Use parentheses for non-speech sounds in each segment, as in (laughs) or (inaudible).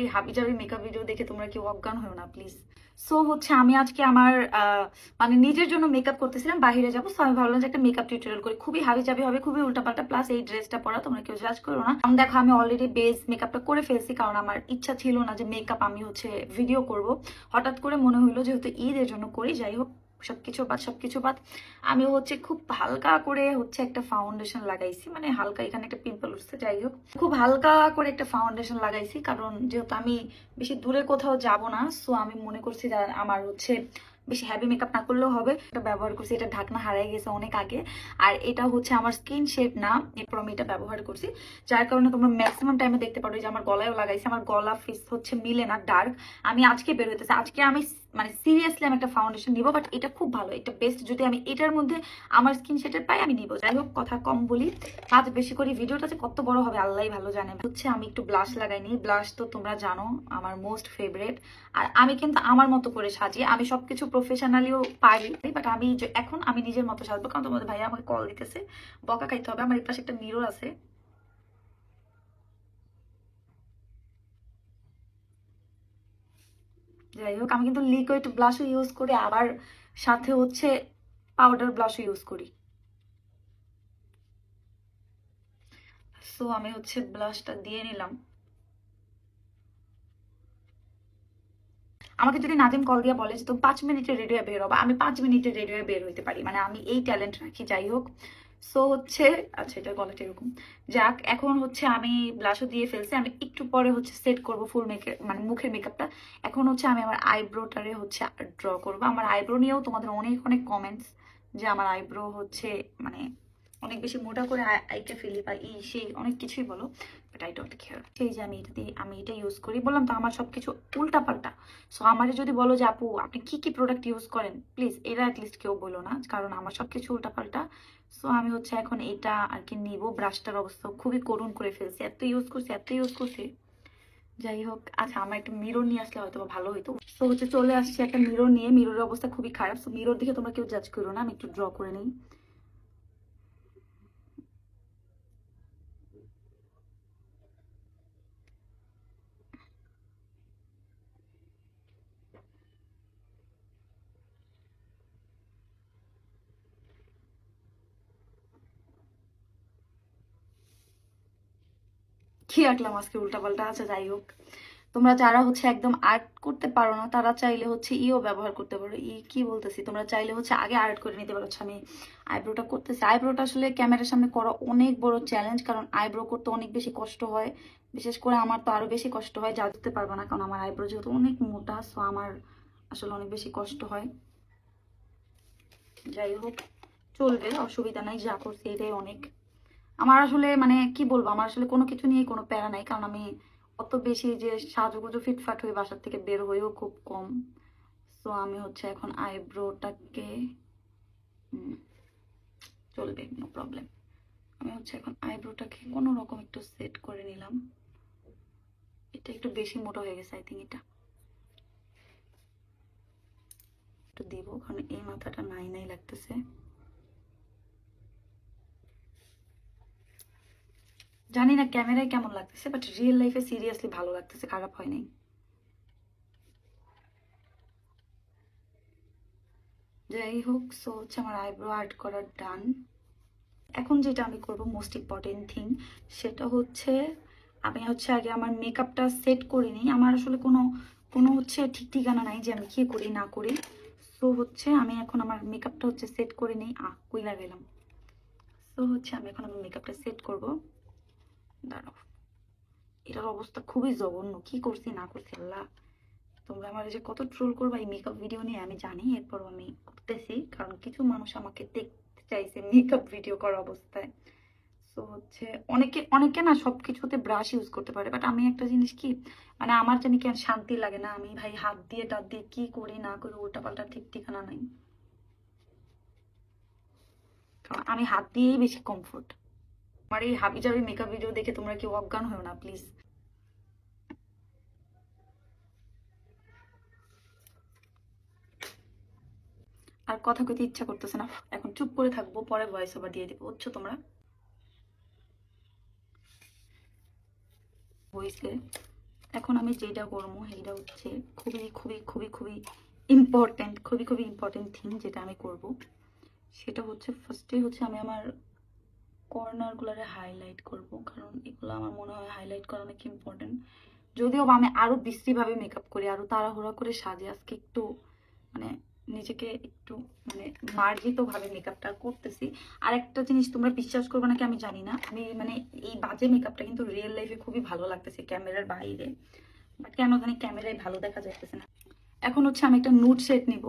এই হাবি জাবি মেকআপ ভিডিও দেখে তোমরা কেউ অজ্ঞান হও না প্লিজ সো হচ্ছে আমি আজকে আমার মানে নিজের জন্য মেকআপ করতেছিলাম বাইরে যাব। সো আমি ভাবলাম যে একটা মেকআপ টিউটোরিয়াল করি। খুবই হাবি জাবি হবে, খুবই উল্টাপাল্টা প্লাস এই ড্রেসটা পরা তোমরা কেউ জাজ করো না। কারণ দেখো, আমি অলরেডি বেস মেকআপটা করে ফেলছি, কারণ আমার ইচ্ছা ছিল না যে মেকআপ আমি হচ্ছে ভিডিও করব। হঠাৎ করে মনে হইল যেহেতু ঈদের জন্য করি, যাই হোক সবকিছু বাদ সবকিছু বাদ। আমি হচ্ছে খুব হালকা করে হচ্ছে একটা ফাউন্ডেশন লাগাইছি। মানে হালকা এখানে একটা পিম্পল উঠছে, যাই হোক। খুব হালকা করে একটা ফাউন্ডেশন লাগাইছি, কারণ যেহেতু আমি বেশি দূরে কোথাও যাব না সো আমি মনে করছি আমার হচ্ছে বেশি হ্যাভি মেকআপ না করলেও হবে। এটা ব্যবহার করছি, এটা ঢাকনা হারাই গেছে অনেক আগে। আর এটা হচ্ছে আমার স্কিন শেড না, এরপর আমি এটা ব্যবহার করছি। যার কারণে তোমরা ম্যাক্সিমাম টাইমে দেখতে পারো যে আমার গলায়ও লাগাইছি। আমার গলা ফিস হচ্ছে মিলে না ডার্ক আমি আজকে বের হইতেছে। আজকে আমি মানে সিরিয়াসলি আমি একটা ফাউন্ডেশন নিব বাট এটা খুব ভালো, এটা বেস্ট যদি আমি এটার মধ্যে আমার স্কিন শেডের পাই আমি নিব। যাই হোক, কথা কম বলি। কাজ বেশি করি ভিডিওটা যে কত বড় হবে আল্লাহ ভালো জানে। হচ্ছে আমি একটু ব্লাশ লাগাইনি ব্লাশ তো তোমরা জানো, আমার মোস্ট ফেভারেট আর আমি কিন্তু আমার মতো করে সাজি আমি সবকিছু প্রফেশনালিও পারি বাট আমি এখন আমি নিজের মতো সাজবো, কারণ তোমাদের ভাইয়া আমাকে কল দিতেছে। বকা খাইতে হবে, আমার এই পাশে একটা মিরর আছে। যাই হোক, আমি কিন্তু লিকুইড ব্লাশও ইউজ করি, আবার সাথে হচ্ছে পাউডার ব্লাশও ইউজ করি। সো আমি হচ্ছে ব্লাশটা দিয়ে নিলাম। আমাকে যদি নাজিম কল দিয়ে বলে যে তুমি পাঁচ মিনিটে রেডি হয়ে বের হবা আমি পাঁচ মিনিটে রেডি হয়ে বের হইতে পারি। মানে আমি এই ট্যালেন্ট রাখি, যাই হোক। সো হচ্ছে আচ্ছা এটা গলাটা এরকম। যাক, এখন হচ্ছে আমি ব্লাশও দিয়ে ফেলছি। আমি একটু পরে হচ্ছে সেট করব ফুল মেকআপ মানে মুখের মেকআপটা এখন হচ্ছে আমি আমার আইব্রোটারে হচ্ছে ড্র করব। আমার আইব্রো নিয়েও তোমাদের অনেক অনেক কমেন্টস যে আমার আইব্রো হচ্ছে মানে অনেক বেশি মোটা করে আই- আইকে ফেলি বা এই সেই অনেক কিছুই বলো বাট আই ডোন্ট কেয়ার সেই যে আমি এটা দিয়ে আমি এটা ইউজ করি। বললাম তো আমার সব কিছু উল্টাপাল্টা। সো আমারে যদি বলো যে, আপু, আপনি কি কি প্রোডাক্ট ইউজ করেন? প্লিজ এরা অ্যাটলিস্ট কেউ বলো না, কারণ আমার সব কিছু উল্টাপাল্টা। সো আমি হচ্ছে এখন এটা আর কি নিব। ব্রাশটার অবস্থা খুবই করুণ করে ফেলছি। এত ইউজ করছি, এত ইউজ করছি। যাই হোক আচ্ছা আমার একটা মিরর নিয়ে আসলে হয়তো ভালো হইতো। তো হচ্ছে চলে আসছে একটা মিরর নিয়ে। মিররের অবস্থা খুবই খারাপ। সো মিরর দেখে তোমরা কেউ জাজ করো না। আমি একটু ড্র করে নিই। কি আঁকলাম আজকে উল্টাপাল্টা। আছে যাই হোক। তোমরা যারা হচ্ছে একদম আর্ট করতে পারো না তারা চাইলে হচ্ছে ইও ব্যবহার করতে পারো। ই কি বলতেছি? তোমরা চাইলে হচ্ছে আগে আর্ট করে নিতে পারো। আচ্ছা, আমি আইব্রোটা করতেছি। আইব্রোটা আসলে ক্যামেরার সামনে করা অনেক বড় চ্যালেঞ্জ কারণ আইব্রো করতে অনেক বেশি কষ্ট হয়। বিশেষ করে আমার তো আরও বেশি কষ্ট হয় যা দিতে পারব না কারণ আমার আইব্রো যেহেতু অনেক মোটা সো আমার আসলে অনেক বেশি কষ্ট হয়। যাই হোক চলবে অসুবিধা নাই যা করছি এটাই অনেক। আমার আসলে মানে কি বলব, আমার আসলে কোনো কিছু নিয়ে কোনো প্যারা নাই। কারণ আমি অত বেশি যে সাজুগুজু ফিটফাট হয়ে বাসার থেকে বের হয়েও খুব কম। সো আমি হচ্ছে এখন আইব্রোটাকে চলবে নো প্রবলেম আমি হচ্ছে এখন আইব্রোটাকে কোনো রকম একটু সেট করে নিলাম। এটা একটু বেশি মোটা হয়ে গেছে আই থিঙ্ক এটা। একটু দিব, কারণ এই মাথাটা নাই নাই লাগতেছে। জানি না ক্যামেরায় কেমন লাগতেছে বাট রিয়েল লাইফে সিরিয়াসলি ভালো লাগতেছে, খারাপ হয় নাই। যাই হোক সো হচ্ছে আমার আইব্রো আর্ট করার ডান এখন যেটা আমি করব মোস্ট ইম্পর্টেন্ট থিং সেটা হচ্ছে আমি হচ্ছে আগে আমার মেকআপটা সেট করিনি আমার আসলে কোনো কোনো হচ্ছে ঠিক ঠিকানা নাই যে আমি কী করি, না করি। সো হচ্ছে আমি এখন আমার মেকআপটা হচ্ছে সেট করে নিই। আহ কুইলা গেলাম। সো হচ্ছে আমি এখন আমার মেকআপটা সেট করব। দাঁড়াও। এটার অবস্থা খুবই জঘন্য। কি করছি, না করছি, আল্লাহ। তোমরা আমার যে কত ট্রোল করবা এই মেকআপ ভিডিও নিয়ে, আমি জানি, এরপর আমি করতেছি। কারণ কিছু মানুষ আমাকে দেখতে চাইছে মেকআপ ভিডিও অবস্থায়। সো হচ্ছে অনেকে অনেকে না সব কিছুতে ব্রাশ ইউজ করতে পারে। বাট আমি একটা জিনিস কি মানে আমার জানি কেন শান্তি লাগে না। আমি ভাই হাত দিয়ে টাত দিয়ে কি করি, না করি উল্টা পাল্টা ঠিক ঠিকানা নাই। কারণ আমি হাত দিয়েই বেশি কমফোর্ট আমার এই হাবি জাবি মেকআপ ভিডিও দেখে তোমরা কেউ অজ্ঞান হও না প্লিজ আর কথা কইতে ইচ্ছা করতেছে না। এখন চুপ করে থাকব, পরে ভয়েস ওভার দিয়ে দেবো, বুঝছ তোমরা? হয়েছে এখন আমি যেটা করব সেইটা হচ্ছে খুবই খুবই খুবই খুবই ইম্পর্ট্যান্ট খুবই খুবই ইম্পর্ট্যান্ট থিং যেটা আমি করব, সেটা হচ্ছে ফার্স্টে হচ্ছে আমি আমার কর্নারগুলোরে হাইলাইট করব, কারণ এগুলো আমার মনে হয় হাইলাইট করা অনেক ইম্পর্ট্যান্ট যদিও আমি আরও বিশ্রীভাবে মেকআপ করি আরও তাড়াহুড়া করে সাজে, আজকে একটু মানে নিজেকে একটু মানে মার্জিতভাবে মেকআপটা করতেছি। আর একটা জিনিস তোমরা বিশ্বাস করবে নাকি আমি জানি না, আমি মানে এই বাজে মেকআপটা কিন্তু রিয়েল লাইফে খুবই ভালো লাগতেছে ক্যামেরার বাইরে। বাট কেন জানি ক্যামেরায় ভালো দেখা যাইতেছে না। এখন হচ্ছে আমি একটা নুট সেট নিব।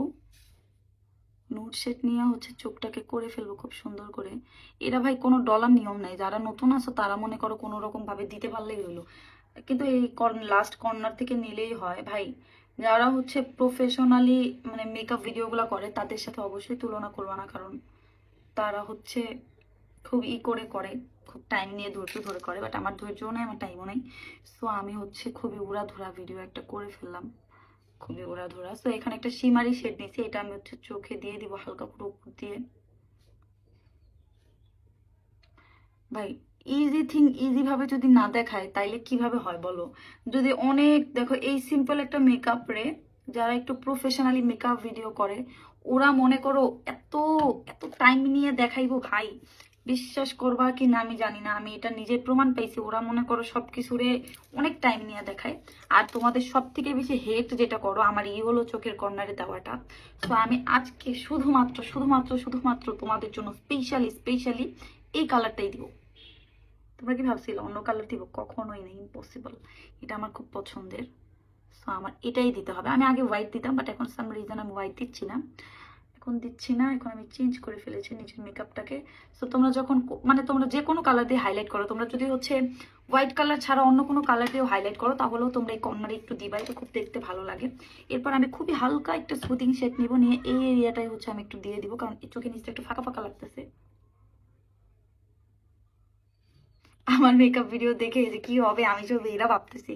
নুট সেট নিয়ে হচ্ছে চোখটাকে করে ফেলব খুব সুন্দর করে। এরা ভাই কোনো ডলার নিয়ম নাই, যারা নতুন আছো তারা মনে করো কোনো রকম ভাবে দিতে পারলেই হলো। কিন্তু এই লাস্ট কর্নার থেকে নিলেই হয় ভাই। যারা হচ্ছে প্রফেশনালি মানে মেকআপ ভিডিওগুলো করে তাদের সাথে অবশ্যই তুলনা করব না, কারণ তারা হচ্ছে খুব ই করে করে, খুব টাইম নিয়ে ধৈর্য ধরে করে বাট আমার ধৈর্যও নেই, আমার টাইমও নেই। সো আমি হচ্ছে খুবই উড়াধুরা ভিডিও একটা করে ফেললাম। খুবই উড়াধুরা সো এখানে একটা সিমারি শেড নিয়েছি। এটা আমি হচ্ছে চোখে দিয়ে দিব, হালকা পুরো উপর দিয়ে। ভাই ইজি থিং ইজি ভাবে যদি না দেখায়, তাইলে কীভাবে হয় বলো? যদি অনেক, দেখো, এই সিম্পল একটা মেকআপ রে, যারা একটু প্রফেশনালি মেকআপ ভিডিও করে, ওরা মনে করো এত এত টাইম নিয়ে দেখাইবো ভাই। বিশ্বাস করবা কি না আমি জানি না। আমি এটা নিজে প্রমাণ পাইছি। ওরা মনে করো সব কিছুরে অনেক টাইম নিয়ে দেখায়। আর তোমাদের সব থেকে বেশি হেট যেটা করো, আমার ই হলো চোখের কর্নারে দেওয়াটা। তো আমি আজকে শুধুমাত্র শুধুমাত্র শুধুমাত্র তোমাদের জন্য স্পেশালি স্পেশালি এই কালারটাই দিব। তোমরা কি ভাবছিলে, অন্য কালার দিব? কখনোই না ইম্পসিবল এটা আমার খুব পছন্দের। সো আমার এটাই দিতে হবে। আমি আগে হোয়াইট দিতাম বাট এখন সাম রিজন আমি হোয়াইট দিচ্ছি না। এখন দিচ্ছি না, এখন আমি চেঞ্জ করে ফেলেছি নিজের মেকআপটাকে সো তোমরা যখন মানে তোমরা যে কোনো কালার দিয়ে হাইলাইট করো, তোমরা যদি হচ্ছে হোয়াইট কালার ছাড়া অন্য কোনো কালার দিয়েও হাইলাইট করো, তাহলেও তোমরা এই কর্নারে একটু দিবা, এটা খুব দেখতে ভালো লাগে। এরপর আমি খুবই হালকা একটা স্মুথিং শেড নিব, নিয়ে এই এরিয়াটাই হচ্ছে আমি একটু দিয়ে দিব, কারণ এই চোখের নিচটা একটু ফাঁকা ফাঁকা লাগতেছে। আমার মেকআপ ভিডিও দেখে যে কি হবে, আমি সব এরা ভাবতেছি।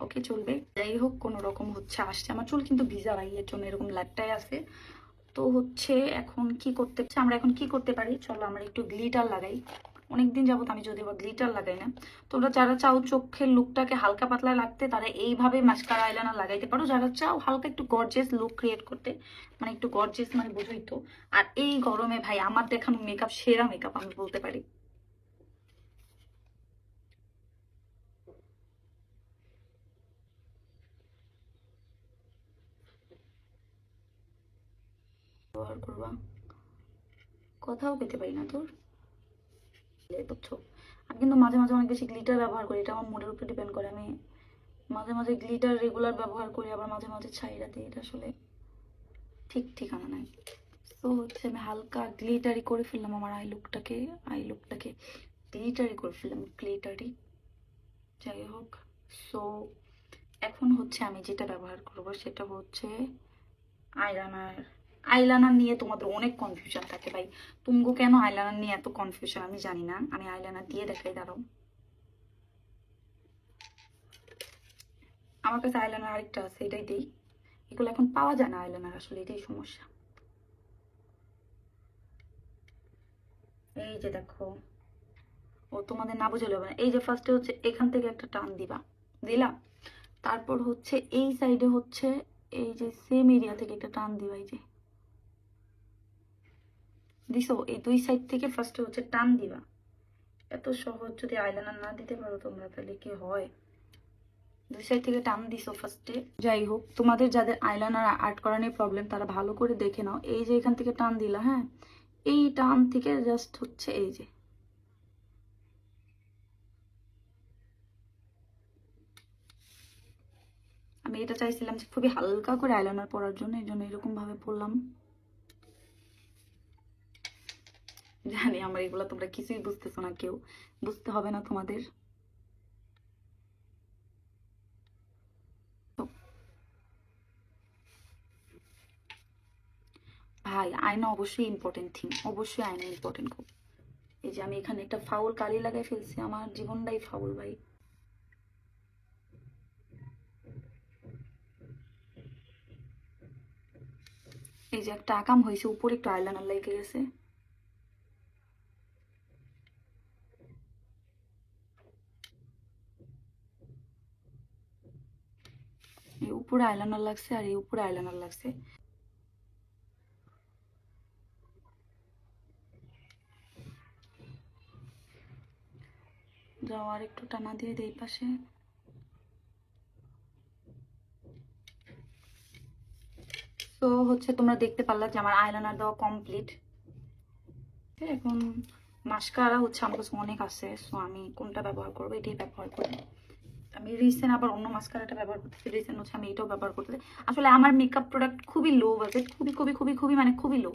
ওকে চলবে। যাই হোক, কোনো রকম হচ্ছে, আসছে। আমার চুল কিন্তু ভিজা ভাই এর জন্য এরকম ল্যাপটাই আছে। তো হচ্ছে এখন কি করতে আমরা এখন কি করতে পারি? চলো আমরা একটু গ্লিটার লাগাই। অনেকদিন যাবত আমি যদি বা গ্লিটার লাগাই না। তোমরা যারা চাও চোখের লুকটাকে হালকা পাতলা লাগতে তারা এইভাবে মাস্কারা আইলাইনার লাগাইতে পারো। যারা চাও হালকা একটু গর্জেস লুক ক্রিয়েট করতে মানে একটু গর্জেস মানে বুঝোই তো। আর এই গরমে ভাই, আমার দেখানো মেকআপ সেরা মেকআপ আমি বলতে পারি। ব্যবহার করবা। কোথাও পেতে পারি না তোর? বুঝছ? আমি কিন্তু মাঝে মাঝে অনেক বেশি গ্লিটার ব্যবহার করি, এটা আমার মুডের উপর ডিপেন্ড করে। আমি মাঝে মাঝে গ্লিটার রেগুলার ব্যবহার করি, আবার মাঝে মাঝে ছাইরা দিই এটা আসলে ঠিক ঠিকানা নাই। তো হচ্ছে আমি হালকা গ্লিটারি করে ফেললাম আমার আই লুকটাকে আই লুকটাকে গ্লিটারি করে ফেললাম গ্লিটারি যাই হোক সো এখন হচ্ছে আমি যেটা ব্যবহার করব, সেটা হচ্ছে আইলানার আইলানার নিয়ে তোমাদের অনেক কনফিউশন থাকে ভাই। তুমগো কেন আইলানার নিয়ে এত কনফিউশন আমি জানি না। আমি আইলানার দিয়ে দেখাই, দাঁড়াও। আমার কাছে আইলানার আরেকটা আছে, এটাই দেই। এগুলো এখন পাওয়া যায় না আইলানার আসলে এটাই সমস্যা। এই যে দেখো, ও তোমাদের না বুঝলে হবে না। এই যে ফার্স্টে হচ্ছে এখান থেকে একটা টান দিবা, দিলা? তারপর হচ্ছে এই সাইডে হচ্ছে এই যে সেম এরিয়া থেকে একটা টান দিবা, এই যে। দিছো এই দুই সাইড থেকে ফার্স্টে হচ্ছে টান দিবা। এত সহজ যদি আইলাইনার না দিতে পারো তোমরা, তাহলে কি হয়? দুই সাইড থেকে টান দিছো ফার্স্টে যাই হোক, তোমাদের যাদের আইলাইনার আর্ট করা নিয়ে প্রবলেম তারা ভালো করে দেখে নাও। এই যে এখান থেকে টান দিলা হ্যাঁ? এই টান থেকে জাস্ট হচ্ছে এই যে। আমি এটা চাইছিলাম যে খুবই হালকা করে আইলাইনার পরার জন্য, এই জন্য এরকম ভাবে পরলাম। জানি আমার এগুলো তোমরা কিছুই বুঝতেছো না কেউ। বুঝতে হবে না তোমাদের। ভাই, আয়না অবশ্যই ইম্পর্টেন্ট থিং অবশ্যই আয়না ইম্পর্টেন্ট খুব। এই যে আমি এখানে একটা ফাউল কালি লাগাই ফেলছি, আমার জীবনটাই ফাউল ভাই। এই যে একটা আকাম হয়েছে, উপরে একটু আইলাইনার লেগে গেছে। উপরে আইলাইনার লাগছে আর এই উপরে আইলাইনার লাগছে। আর একটু টানা দিয়ে দেই পাশে। তো হচ্ছে তোমরা দেখতে পারলা যে আমার আইলাইনার দেওয়া কমপ্লিট এখন মাস্কারা হচ্ছে আমার কাছে অনেক আছে সো আমি কোনটা ব্যবহার করব এটাই ব্যবহার করি। আমি রিসেন্ট আবার অন্য মাস্কারাটা ব্যবহার করতেছি রিসেন্ট হচ্ছে আমি এটাও ব্যবহার করতেছি। আসলে আমার মেকআপ প্রোডাক্ট খুবই লো বাজেট খুবই খুবই খুবই খুবই মানে খুবই লো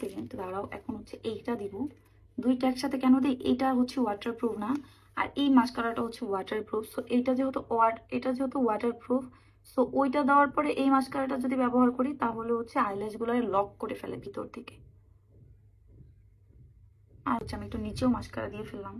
সেকেন্ড দাঁড়াও, এখন হচ্ছে এইটা দিব। দুইটা একসাথে কেন দিই? এইটা হচ্ছে ওয়াটার প্রুফ না, আর এই মাস্কারাটা হচ্ছে ওয়াটার প্রুফ সো এইটা যেহেতু ওয়াট, এটা যেহেতু ওয়াটার প্রুফ সো ওইটা দেওয়ার পরে এই মাস্কারাটা যদি ব্যবহার করি, তাহলে হচ্ছে আইল্যাশগুলো লক করে ফেলে ভিতর থেকে। আর হচ্ছে আমি একটু নিচেও মাস্কারা দিয়ে ফেললাম।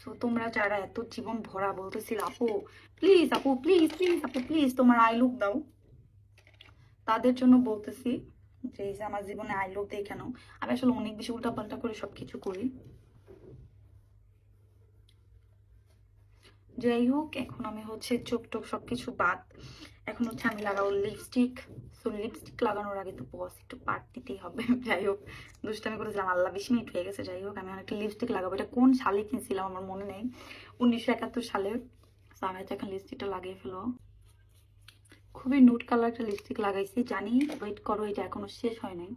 সো তোমরা যারা এত জীবন ভরা বলতেছিল, আপু প্লিজ আপু প্লিজ প্লিজ আপু প্লিজ তোমার আই লুক দাও। তাদের জন্য বলতেছি যে আমার জীবনে আই লুক দেই আমি আসলে অনেক বেশি উল্টাপাল্টা করে সবকিছু করি। যাই হোক এখন আমি হচ্ছে চোখ টোক সবকিছু বাদ। এখন হচ্ছে আমি লাগাবো লিপস্টিক সো লিপস্টিক লাগানোর আগে তো বস একটু পার্ট দিতেই হবে। (laughs) যাই হোক দুষ্টামি করেছিলাম আল্লাহ বিশ মিনিট হয়ে গেছে। যাই হোক আমি অনেকটা লিপস্টিক লাগাবো। এটা কোন সালে কিনছিলাম আমার মনে নেই। উনিশশো একাত্তর সালে। So, আমি এখন লিপস্টিকটা লাগিয়ে ফেলো। খুবই নুট কালার একটা লিপস্টিক লাগাইছি, জানি ওয়েট করো, এটা এখনও শেষ হয় নাই।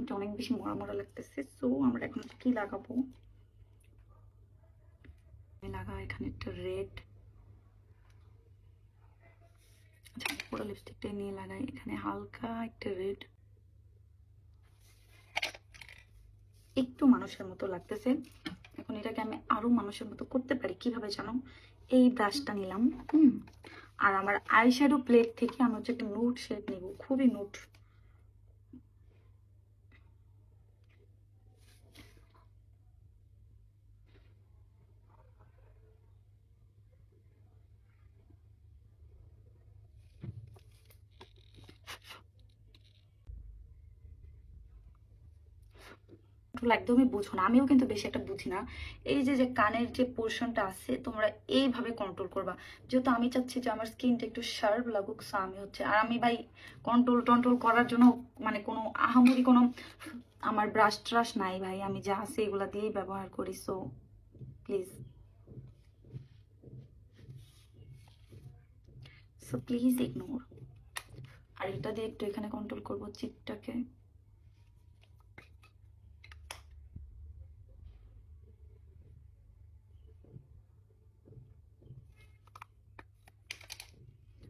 এটা অনেক বেশি মরা মরা লাগতেছে সো আমরা এখন কি লাগাবো? লাগাও এখানে একটা রেড আচ্ছা পুরো লিপস্টিকটা নিয়ে লাগাই, এখানে হালকা একটা রেড একটু মানুষের মতো লাগতেছে। এখন এটাকে আমি আরও মানুষের মতো করতে পারি, কীভাবে জানো? এই ব্রাশটা নিলাম, হুম। আর আমার আইশ্যাডো প্লেট থেকে আমি হচ্ছে একটা নুট শেড নেব। খুবই নুট টুল একদমই বুঝো না, আমিও কিন্তু বেশি একটা বুঝি না। এই যে যে কানের যে পোর্শনটা আছে, তোমরা এইভাবে কন্ট্রোল করবা। যেহেতু আমি চাচ্ছি যে আমার স্কিনটা একটু শার্প লাগুক সো আমি হচ্ছে, আর আমি ভাই কন্ট্রোল টন্ট্রোল করার জন্য মানে কোনো আহামরি কোনো আমার ব্রাশ ট্রাশ নাই ভাই, আমি যা আছে এগুলা দিয়েই ব্যবহার করি so please so please ignore আর এটা দিয়ে একটু এখানে কন্ট্রোল করব চিকটাকে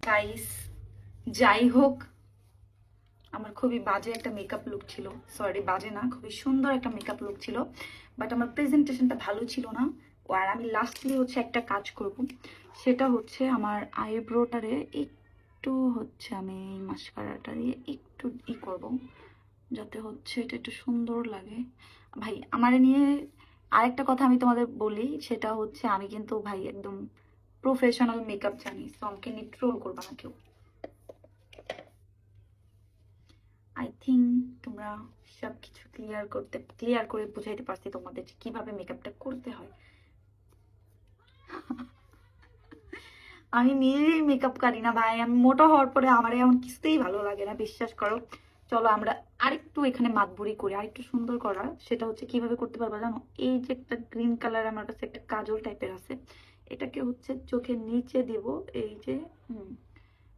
গাইস যাই হোক, আমার খুবই বাজে একটা মেকআপ লুক ছিল। সরি বাজে না, খুবই সুন্দর একটা মেকআপ লুক ছিল। বাট আমার প্রেজেন্টেশনটা ভালো ছিল না। আর আমি লাস্টলি হচ্ছে একটা কাজ করব। সেটা হচ্ছে আমার আইব্রোটারে একটু হচ্ছে আমি মাস্কারাটা দিয়ে একটু ই করব। যাতে হচ্ছে এটা একটু সুন্দর লাগে। ভাই, আমার নিয়ে আরেকটা কথা আমি তোমাদের বলি। সেটা হচ্ছে আমি কিন্তু ভাই একদম প্রফেশনাল মেকআপ জানি সো আমাকে নিয়ে ট্রোল করবা না কেউ। আই থিঙ্ক তোমরা সব কিছু ক্লিয়ার করতে ক্লিয়ার করে বুঝাইতে পারছি তোমাদের কীভাবে মেকআপটা করতে হয়। আমি নিজেই মেকআপ করি না ভাই, আমি মোটা হওয়ার পরে আমার এমন কিছুতেই ভালো লাগে না, বিশ্বাস করো। চলো আমরা আরেকটু এখানে মাতবুরি করি, আরেকটু সুন্দর করা। সেটা হচ্ছে কীভাবে করতে পারবা জানো? এই যে একটা গ্রিন কালার আমার কাছে একটা কাজল টাইপের আছে। এটাকে হচ্ছে চোখের নিচে দিব এই যে হুম।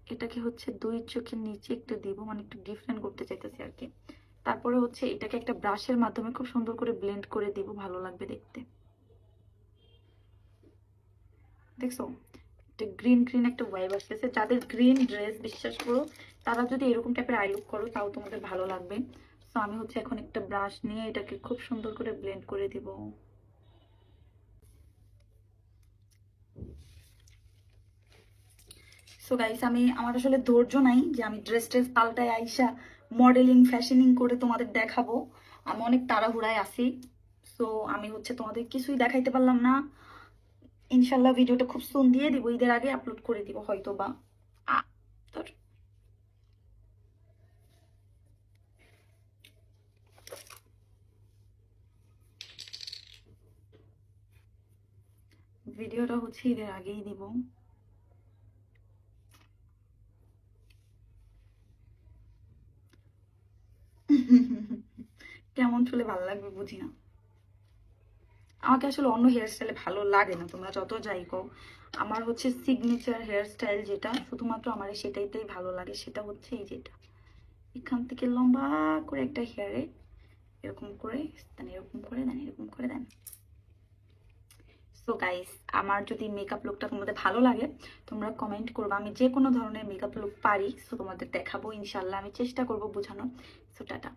এটাকে হচ্ছে দুই চোখের নিচে একটু দিব মানে একটু ডিফারেন্ট করতে চাইতেছি আর কি। তারপরে হচ্ছে এটাকে একটা ব্রাশের মাধ্যমে খুব সুন্দর করে ব্লেন্ড করে দিব ভালো লাগবে দেখতে। দেখছ? একটা গ্রিন গ্রিন একটা ওয়াইব আসতেছে। যাদের গ্রিন ড্রেস বিশ্বাস করো তারা যদি এরকম টাইপের আই লুক করো তাও তোমাদের ভালো লাগবে। তো আমি হচ্ছে এখন একটা ব্রাশ নিয়ে এটাকে খুব সুন্দর করে ব্লেন্ড করে দিব। সো গাইস আমি, আমার আসলে ধৈর্য নাই যে আমি ড্রেস ট্রেস পাল্টায় আইসা মডেলিং ফ্যাশনিং করে তোমাদের দেখাবো। আমি অনেক তাড়াহুড়ায় আছি। সো আমি হচ্ছে তোমাদের কিছুই দেখাইতে পারলাম না। ইনশাল্লাহ ভিডিওটা খুব সুন দিয়ে দিব, ঈদের আগে আপলোড করে দিব হয়তো বা ভিডিওটা হচ্ছে ঈদের আগেই দিব। কেমন চুলে ভালো লাগবে বুঝি না। আমাকে আসলে অন্য হেয়ার স্টাইলে ভালো লাগে না, তোমরা যত যাই কো আমার হচ্ছে সিগনেচার হেয়ার স্টাইল যেটা, শুধুমাত্র আমার সেটাইতেই ভালো লাগে, সেটা হচ্ছে এই যেটা। এখান থেকে লম্বা করে একটা হেয়ারে এরকম করে দেন এরকম করে দেন এরকম করে দেন সো গাইস আমার যদি মেকআপ লুকটা তোমাদের ভালো লাগে, তোমরা কমেন্ট করবে। আমি যে কোনো ধরনের মেকআপ লুক পারি সো তোমাদের দেখাবো, ইনশাল্লাহ। আমি চেষ্টা করব বোঝানোর। So tata.